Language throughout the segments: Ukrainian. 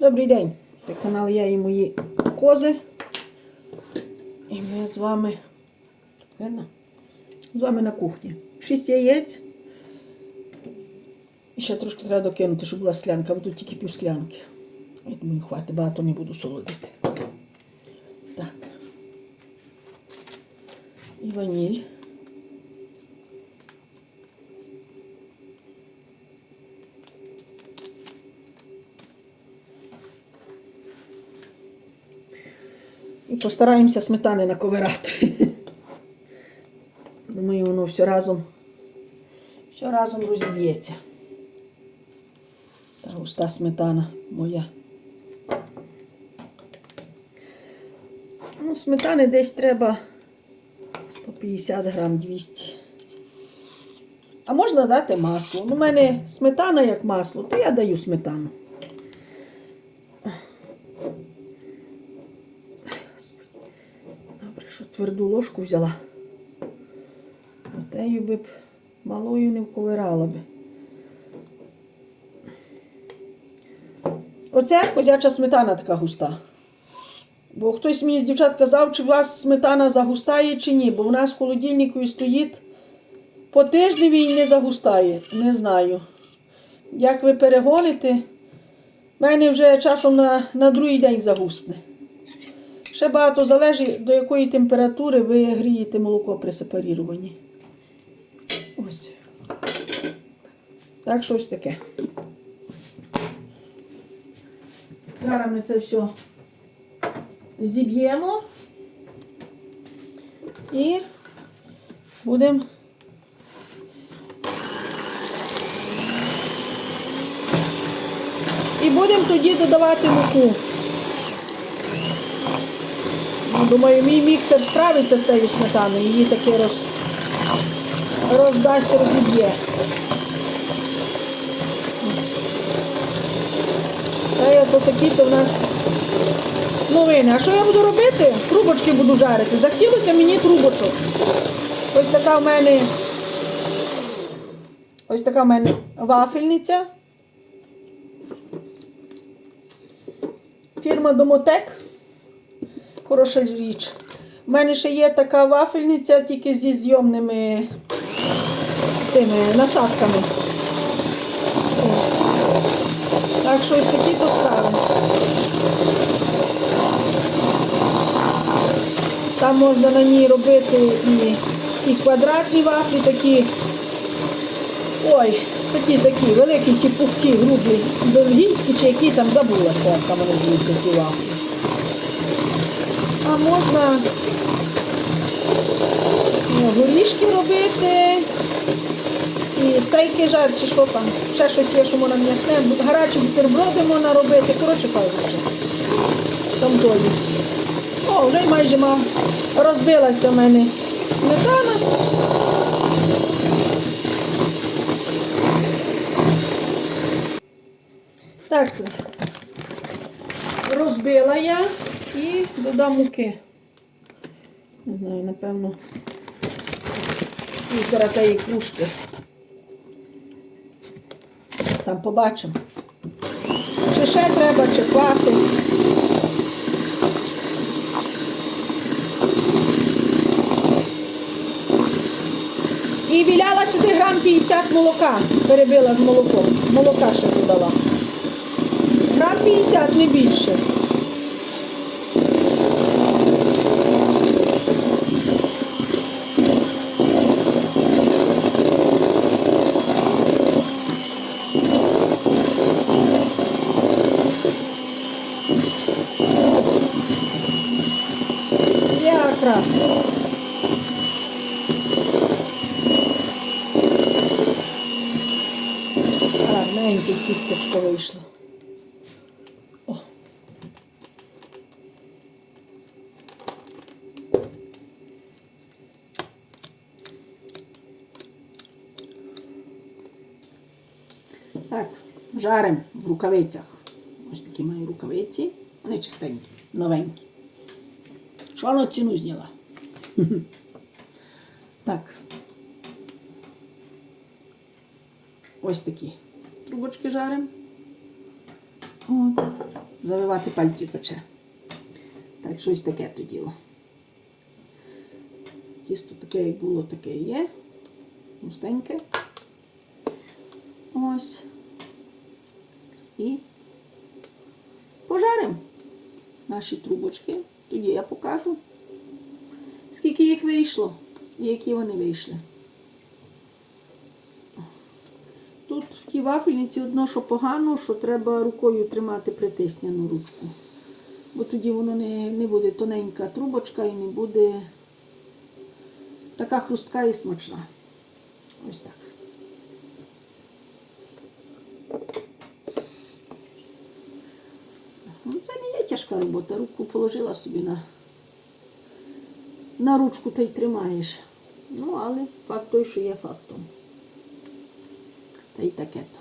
Добрий день! Це канал Я і мої кози. І ми з вами. Видно? З вами на кухні. Шість яєць. І ще трошки треба докинути, щоб була склянка, бо тут тільки пів склянки. Я думаю, хватить, багато не буду солодити. Так. І ваніль. Постараємося сметани наковирати. Думаю, воно все разом, все разом розіб'ється. Та густа сметана моя. Ну, сметани десь треба 150 грам 200. А можна дати масло. Ну, у мене сметана як масло, то я даю сметану. Добре, що тверду ложку взяла. Отею би б малою не вковирала би. Оце козяча сметана така густа. Бо хтось мені з дівчат казав, чи у вас сметана загустає, чи ні. Бо у нас в холодильнику і стоїть по тижневі і не загустає. Не знаю. Як ви перегоните, в мене вже часом на, на другий день загустне. Ще багато залежить, до якої температури ви грієте молоко при сепаріруванні. Ось. Так, щось таке. Зараз ми це все зіб'ємо і будемо і будемо тоді додавати муку. Думаю, мій міксер справиться з тією сметаною, її таки роз... роздасть, розіб'є. Та я то такі, то в нас новини. А що я буду робити? Трубочки буду жарити. Захотілося мені трубочок. Ось така в мене. Ось така в мене вафельниця. Фірма Домотек. Хороша річ. У мене ще є така вафельниця, тільки зі зйомними тими насадками. Так що ось такі то справи. Там можна на ній робити і, і квадратні вафлі такі. Ой, такі такі, великі, ті пухкі, грубі, бельгійські чи які там забулася, там вони звуться ті вафлі. Можна ну, горішки робити. І стейки жарти, чи що там, ще щось є, що можна м'ясне, гарячі бутерброди можна робити, коротше кажучи. Там тоді. О, вже майже ма- розбилася в мене сметана. Так, розбила я і додам муки. Не знаю, напевно, півтора тієї кружки. Там побачимо. Чи ще треба, хватить. І віляла сюди грам 50 молока, перебила з молоком. Молока ще додала. Грам 50, не більше. Кісточко вийшло. О. Так, жаримо в рукавицях. Ось такі мої рукавиці. Вони чистенькі, новенькі. Що вона ціну зняла? Так. Ось такі трубочки жаримо. От. Завивати пальці пече. Так, щось таке то. Тісто таке, як було, таке і є. Густеньке. Ось. І пожаримо наші трубочки. Тоді я покажу, скільки їх вийшло і які вони вийшли. Тут в тій вафельниці одно, що погано, що треба рукою тримати притисняну ручку. Бо тоді воно не, не буде тоненька трубочка і не буде така хрустка і смачна. Ось так. Ну, Це не є тяжка робота. Руку положила собі на, на ручку та й тримаєш. Ну, але факт той, що є фактом. Та й таке то.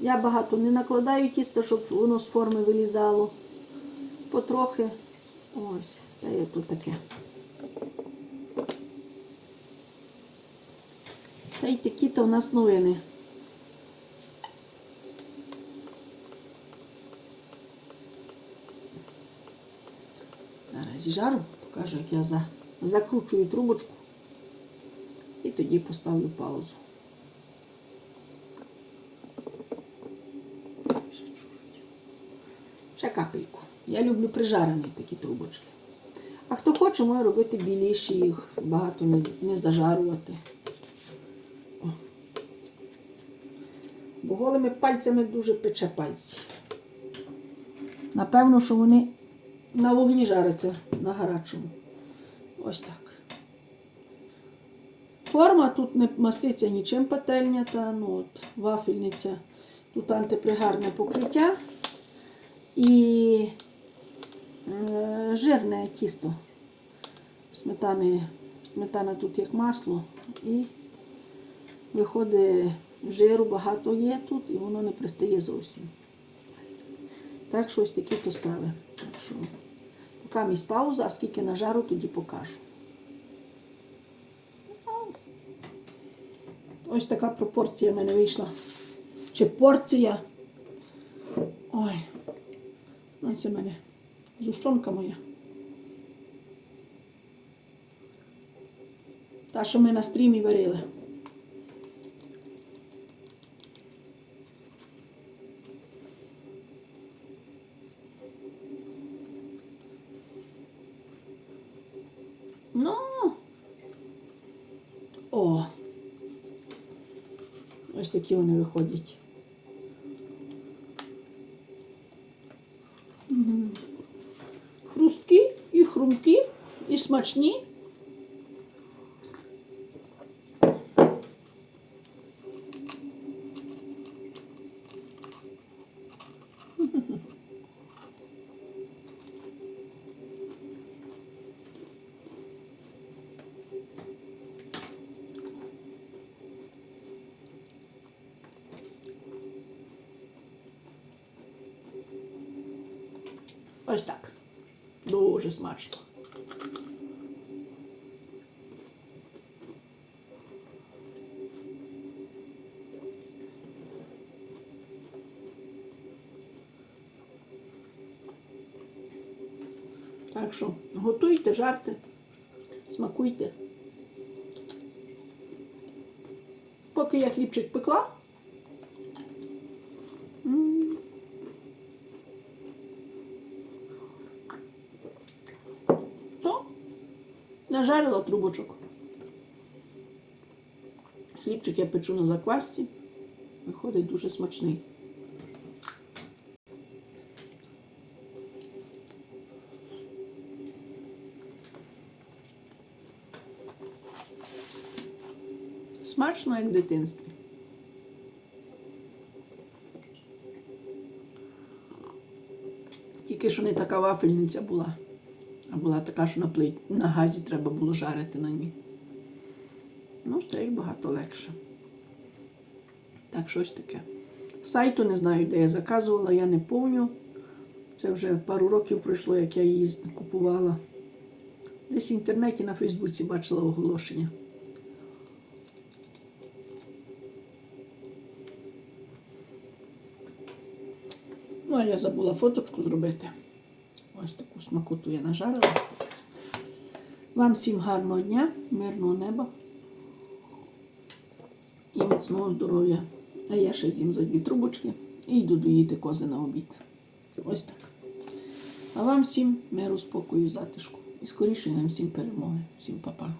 Я багато не накладаю тіста, щоб воно з форми вилізало. Потрохи. Ось, та є тут таке. Та й такі то в нас новини. Зараз зіжару, покажу, як я закручую трубочку тоді поставлю паузу. Ще. Капельку. Я люблю прижарені такі трубочки. А хто хоче, може робити біліші їх, багато не, не зажарувати. О. Бо голими пальцями дуже пече пальці. Напевно, що вони на вогні жаряться на гарячому. Ось так. Форма тут не маститься нічим пательня, та ну от, вафельниця. Тут антипригарне покриття і е, жирне тісто. Сметани, сметана тут як масло і виходить жиру багато є тут і воно не пристає зовсім. Так що ось такі то страви. Так що поки місь пауза, а скільки нажару, тоді покажу. Ось така пропорція в мене вийшла. Чи порція. Ой. Це в мене зущонка моя. Та, що ми на стрімі варили. Ну. О. Ось такі вони виходять. Хрусткі і хрумкі, і смачні. Ось так. Дуже смачно. Так що готуйте, жарте, смакуйте. Поки я хлібчик пекла. м, то нажарила трубочок. Хлібчик я печу на заквасці. Виходить дуже смачний. Смачно, як в дитинстві. Тільки що не така вафельниця була. А була така, що на плит... на газі треба було жарити на ній. Ну, як багато легше. Так, щось таке. Сайту не знаю, де я заказувала, я не помню. Це вже пару років пройшло, як я її купувала. Десь в інтернеті на Фейсбуці бачила оголошення. Ну, а я забула фоточку зробити. Ось таку смакоту я нажарила. Вам всім гарного дня, мирного неба і міцного здоров'я. А я ще з'їм за дві трубочки і йду доїти кози на обід. Ось так. А вам всім миру, спокою, затишку. І скоріше нам всім перемоги. Всім па-па.